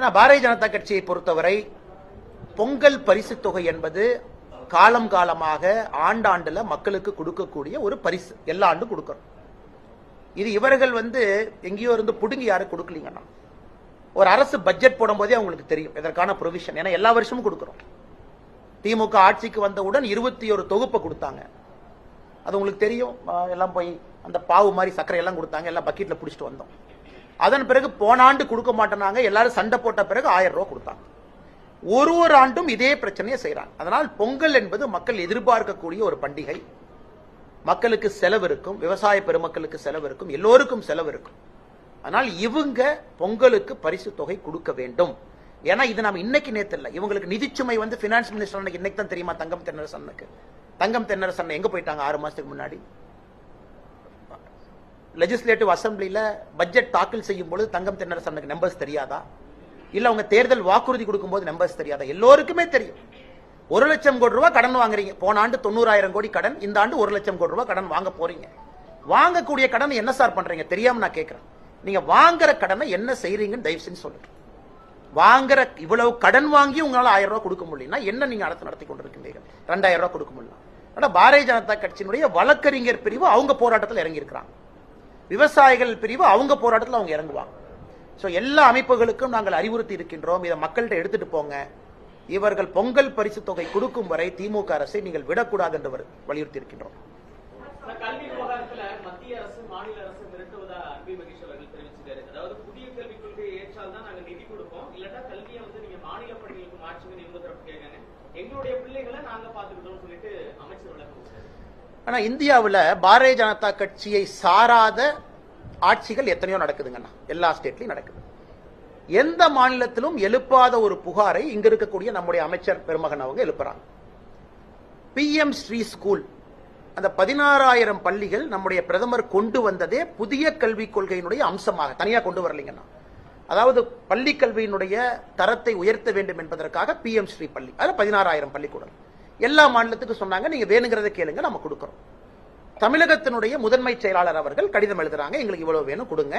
ஆனால் பாரதிய ஜனதா கட்சியை பொறுத்தவரை பொங்கல் பரிசு தொகை என்பது காலம் காலமாக ஆண்டாண்டுல மக்களுக்கு கொடுக்கக்கூடிய ஒரு பரிசு. எல்லா ஆண்டும் கொடுக்கறோம். இது இவர்கள் வந்து எங்கேயோ இருந்து பிடுங்கி யாரும் கொடுக்கலீங்கன்னா ஒரு அரசு பட்ஜெட் போடும்போதே அவங்களுக்கு தெரியும் இதற்கான ப்ரொவிஷன் ஏன்னா எல்லா வருஷமும் கொடுக்குறோம். திமுக ஆட்சிக்கு வந்தவுடன் இருபத்தி ஒரு தொகுப்பை கொடுத்தாங்க. அது உங்களுக்கு தெரியும். எல்லாம் போய் அந்த பாவு மாதிரி சர்க்கரை எல்லாம் கொடுத்தாங்க எல்லாம் பக்கெட்டில் பிடிச்சிட்டு வந்தோம். அதன் பிறகு போன ஆண்டு கொடுக்க மாட்டேனாங்க. எல்லாரும் சண்டை போட்ட பிறகு ஆயிரம் ரூபா கொடுத்தாங்க. ஒரு ஒரு ஆண்டும் இதே பிரச்சனையை செய்கிறாங்க அதனால் பொங்கல் என்பது மக்கள் எதிர்பார்க்கக்கூடிய ஒரு பண்டிகை. மக்களுக்கு செலவு இருக்கும். விவசாய பெருமக்களுக்கு செலவு இருக்கும். எல்லோருக்கும் செலவு இருக்கும். ஆனால் இவங்க பொங்கலுக்கு பரிசு தொகை கொடுக்க வேண்டும். ஏன்னா இது நம்ம இன்னைக்கு நேத்து இல்லை. இவங்களுக்கு நிதிச்சுமை வந்து பினான்ஸ் மினிஸ்டர் இன்னைக்கு தான் தெரியுமா? தங்கம் தென்னரசனுக்கு தங்கம் தென்னரசன் எங்க போயிட்டாங்க ஆறு மாசத்துக்கு முன்னாடி? லெஜிஸ்லேட்டிவ் அசம்பிளியில் பட்ஜெட் தாக்கல் செய்யும் பொழுது தங்கம் தென்னரசனுக்கு நம்பர்ஸ் தெரியாதா? இல்லை அவங்க தேர்தல் வாக்குறுதி கொடுக்கும்போது நம்பர்ஸ் தெரியாதா? எல்லோருக்குமே தெரியும். ஒரு லட்சம் கோடி ரூபாய் கடன் வாங்குறீங்க. போன ஆண்டு தொண்ணூறாயிரம் கோடி கடன். இந்த ஆண்டு ஒரு லட்சம் கோடி ரூபாய் கடன் வாங்க போறீங்க. வாங்கக்கூடிய கடன் என்ன சார் பண்றீங்க? தெரியாம நான் கேட்கிறேன் நீங்க வாங்குற கடனை என்ன செய்றீங்கன்னு தயவு செஞ்சு சொல்லுங்க. வாங்குற இவ்வளவு கடன் வாங்கி உங்களால ஆயிரம் ரூபாய் கொடுக்க முடியலன்னா என்ன நீங்க அடுத்து நடத்தி கொண்டிருக்கின்றீர்கள்? ரெண்டாயிரம் ரூபாய் கொடுக்க முடியல. ஆனால் பாரதிய ஜனதா கட்சியினுடைய வழக்கறிஞர் பிரிவு அவங்க போராட்டத்தில் இறங்கியிருக்கிறாங்க. விவசாயிகள் பிரிவு அவங்க போராட்டத்தில் அவங்க இறங்குவாங்க. ஸோ எல்லா அமைப்புகளுக்கும் நாங்கள் அறிவுறுத்தி இருக்கின்றோம். இதை மக்கள்கிட்ட எடுத்துட்டு போங்க. இவர்கள் பொங்கல் பரிசு தொகை கொடுக்கும் வரை திமுக அரசை நீங்கள் விடக்கூடாது என்று வலியுறுத்தி இருக்கின்றோம் ஆனா கல்வி விவகாரத்துல மத்திய அரசு மாநில அரசு மிரட்டுவதா அன்பி மகேஷ் அவர்கள் தெரிவிச்சிருக்காரு அதாவது புதிய கல்விக் கொள்கையை ஏற்றால் தான் நாங்க நிதி கொடுப்போம் இல்லாட்டா கல்வியை வந்து நீங்க மாநில பள்ளிகளுக்கு மாற்றுங்க இவங்க தரப்பு கேட்காங்க எங்களுடைய பிள்ளைகளை நாங்க பாத்துக்கிட்டோம்னு சொல்லிட்டு அமைச்சர் விளக்கம் கொடுத்தாரு. ஆனா இந்தியாவில் பாரதிய ஜனதா கட்சியை சாராத ஆட்சிகள் எத்தனையோ நடக்குதுங்கண்ணா. எல்லா ஸ்டேட்லயும் நடக்குது. எந்த மாநிலத்திலும் எழுப்பாத ஒரு புகாரை இங்க இருக்கக்கூடிய நம்முடைய அமைச்சர் பெருமகன் அவங்க எழுப்புறாங்க. பிஎம் ஸ்ரீ ஸ்கூல் அந்த பதினாறாயிரம் பள்ளிகள் நம்முடைய பிரதமர் கொண்டு வந்ததே புதிய கல்விக் கொள்கையினுடைய அம்சமாக தனியா கொண்டு வரலீங்கன்னா அதாவது பள்ளி கல்வியினுடைய தரத்தை உயர்த்த வேண்டும் என்பதற்காக பிஎம் ஸ்ரீ பள்ளி அது பதினாறாயிரம் பள்ளிக்கூடம். எல்லா மாநிலத்துக்கும் சொன்னாங்க நீங்க வேணுங்கிறத கேளுங்க நம்ம கொடுக்குறோம். தமிழகத்தினுடைய முதன்மை செயலாளர் அவர்கள் கடிதம் எழுதுறாங்க எங்களுக்கு இவ்வளவு வேணும் கொடுங்க.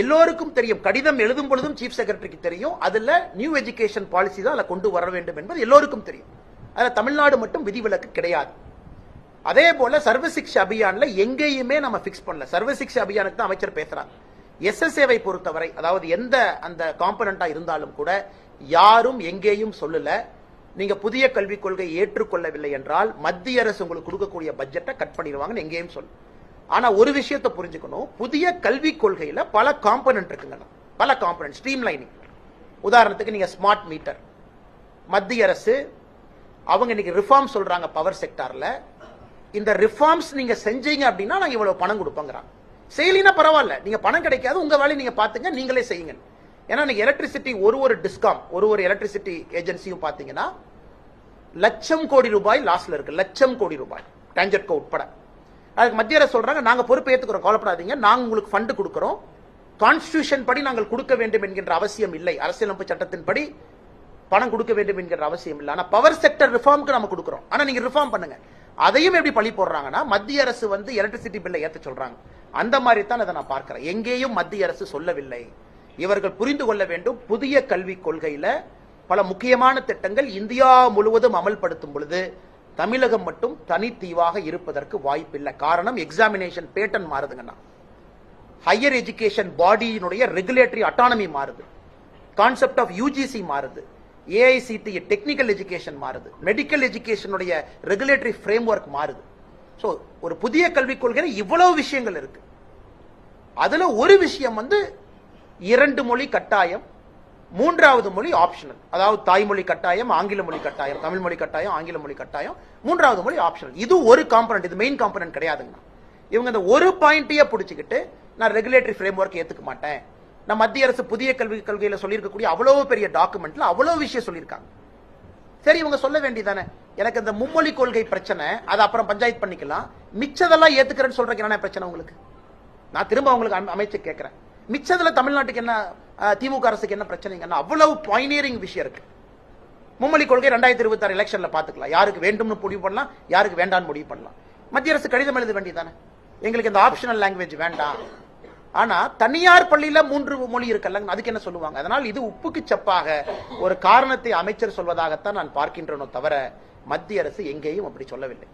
எல்லோருக்கும் தெரியும் கடிதம் எழுதும் பொழுதும் சீஃப் செக்ரட்டரிக்கு தெரியும் அதுல நியூ எஜுகேஷன் பாலிசி தான் அதில் கொண்டு வர வேண்டும் என்பது எல்லோருக்கும் தெரியும். அதுல தமிழ்நாடு மட்டும் விதிவிலக்கு கிடையாது. அதே போல சர்வ சிக்ஷா அபியான்ல எங்கேயுமே நம்ம பிக்ஸ் பண்ணல. சர்வ சிக்ஷா அபியானுக்கு தான் அமைச்சர் பேசுறாங்க எஸ்எஸ்ஏவை பொறுத்தவரை அதாவது எந்த அந்த காம்பனண்டா இருந்தாலும் கூட யாரும் எங்கேயும் சொல்லல. நீங்க புதிய கல்விக் கொள்கை ஏற்றுக்கொள்ளவில்லை என்றால் மத்திய அரசு உங்களுக்கு கொடுக்கக்கூடிய பட்ஜெட்டை கட் பண்ணிடுவாங்கன்னு எங்கேயும் சொல்லு. ஆனா ஒரு விஷயத்தை புரிஞ்சுக்கணும். புதிய கல்விக் கொள்கையில பல காம்பனன்ட் இருக்குங்க. பல காம்பனன்ட் ஸ்ட்ரீம் லைனிங் உதாரணத்துக்கு நீங்க ஸ்மார்ட் மீட்டர் மத்திய அரசு அவங்க இன்னைக்கு ரிஃபார்ம் சொல்றாங்க பவர் செக்டார்ல இந்த ரிஃபார்ம்ஸ் நீங்க செஞ்சீங்க அப்படின்னா நாங்க இவ்வளவு பணம் கொடுப்போங்கிறாங்க. செய்யலினா பரவாயில்ல. நீங்க பணம் கிடைக்காது உங்க வேலையை நீங்க பாத்துங்க நீங்களே செய்யுங்க. ஏன்னா எலக்ட்ரிசிட்டி ஒரு ஒரு டிஸ்காம் ஒரு ஒரு எலக்ட்ரிசிட்டி ஏஜென்சியும் பார்த்தீங்கன்னா லட்சம் கோடி ரூபாய் லாஸ்ல இருக்கு. லட்சம் கோடி ரூபாய். டேஞ்சர்கோ உட்பட. அதுக்கு மத்திய அரசு சொல்றாங்க நாங்க பொறுப்பு ஏத்துக்கிறோம் கவலைப்படாதீங்க. நாங்க உங்களுக்கு ஃபண்டு கொடுக்குறோம். கான்ஸ்டியூஷன் படி நாங்கள் கொடுக்க வேண்டும் என்கின்ற அவசியம் இல்லை. அரசியலமைப்பு சட்டத்தின்படி பணம் கொடுக்க வேண்டும் என்கிற அவசியம் இல்லை. ஆனால் பவர் செக்டர் ரிஃபார்முக்கு நம்ம கொடுக்குறோம். ஆனால் நீங்க ரிஃபார்ம் பண்ணுங்க. அதையும் எப்படி பழி போடுறாங்கன்னா மத்திய அரசு வந்து எலக்ட்ரிசிட்டி பில்லை ஏற்ற சொல்றாங்க. அந்த மாதிரி தான் அதை நான் பார்க்கிறேன். எங்கேயும் மத்திய அரசு சொல்லவில்லை. இவர்கள் புரிந்து கொள்ள வேண்டும் புதிய கல்விக் கொள்கையில பல முக்கியமான திட்டங்கள் இந்தியா முழுவதும் அமல்படுத்தும் பொழுது தமிழகம் மட்டும் தனித்தீவாக இருப்பதற்கு வாய்ப்பில்லை. காரணம் எக்ஸாமினேஷன் பேட்டன் மாறுதுங்கன்னா ஹையர் எஜுகேஷன் பாடியினுடைய ரெகுலேட்டரி அட்டானமி மாறுது. கான்செப்ட் ஆஃப் யூஜிசி மாறுது. ஏஐசிடி டெக்னிக்கல் எஜுகேஷன் மாறுது. மெடிக்கல் எஜுகேஷனுடைய ரெகுலேட்டரி ஃப்ரேம் ஒர்க் மாறுது. ஸோ ஒரு புதிய கல்விக் கொள்கையில இவ்வளவு விஷயங்கள் இருக்கு. அதுல ஒரு விஷயம் வந்து இரண்டு மொழி கட்டாயம் மூன்றாவது மொழி ஆப்ஷனல் அதாவது தாய்மொழி கட்டாயம் ஆங்கில மொழி கட்டாயம் தமிழ் மொழி கட்டாயம் ஆங்கில மொழி கட்டாயம் மூன்றாவது மொழி ஆப்ஷனல் இது ஒரு காம்பனன்ட் இது மெயின் காம்பனன்ட் கிடையாதுங்கண்ணா. இவங்க இந்த ஒரு பாயிண்ட்டையே பிடிச்சிக்கிட்டு நான் ரெகுலேட்டரி ஃப்ரேம் ஒர்க் ஏற்றுக்க மாட்டேன். நான் மத்திய அரசு புதிய கல்வி கொள்கையில் சொல்லியிருக்கக்கூடிய அவ்வளோ பெரிய டாக்குமெண்ட்ல அவ்வளோ விஷயம் சொல்லியிருக்காங்க. சரி இவங்க சொல்ல வேண்டியதானே? எனக்கு இந்த மும்மொழி கொள்கை பிரச்சனை அதை அப்புறம் பஞ்சாயத்து பண்ணிக்கலாம். மிச்சதெல்லாம் ஏத்துக்கிறேன்னு சொல்றதுக்கு என்ன பிரச்சனை உங்களுக்கு? நான் திரும்ப உங்களுக்கு அமை- அமைச்சு கேட்கிறேன். மிச்சத்தில் தமிழ்நாட்டுக்கு என்ன திமுக அரசுக்கு என்ன பிரச்சனைங்கன்னா அவ்வளவு பாயினியரிங் விஷயம் இருக்கு. மும்மொழி கொள்கை ரெண்டாயிரத்தி இருபத்தி ஆறு எலெக்ஷன்ல பாத்துக்கலாம் யாருக்கு வேண்டும்னு முடிவு பண்ணலாம் யாருக்கு வேண்டாம்னு முடிவு பண்ணலாம். மத்திய அரசு கடிதம் எழுத வேண்டியதானே எங்களுக்கு இந்த ஆப்ஷனல் லாங்குவேஜ் வேண்டாம். ஆனா தனியார் பள்ளியில மூன்று மொழி இருக்கல்ல அதுக்கு என்ன சொல்லுவாங்க? அதனால் இது உப்புக்கு சப்பாக. ஒரு காரணத்தை அமைச்சர் சொல்வதாகத்தான் நான் பார்க்கின்றனோ தவிர மத்திய அரசு எங்கேயும் அப்படி சொல்லவில்லை.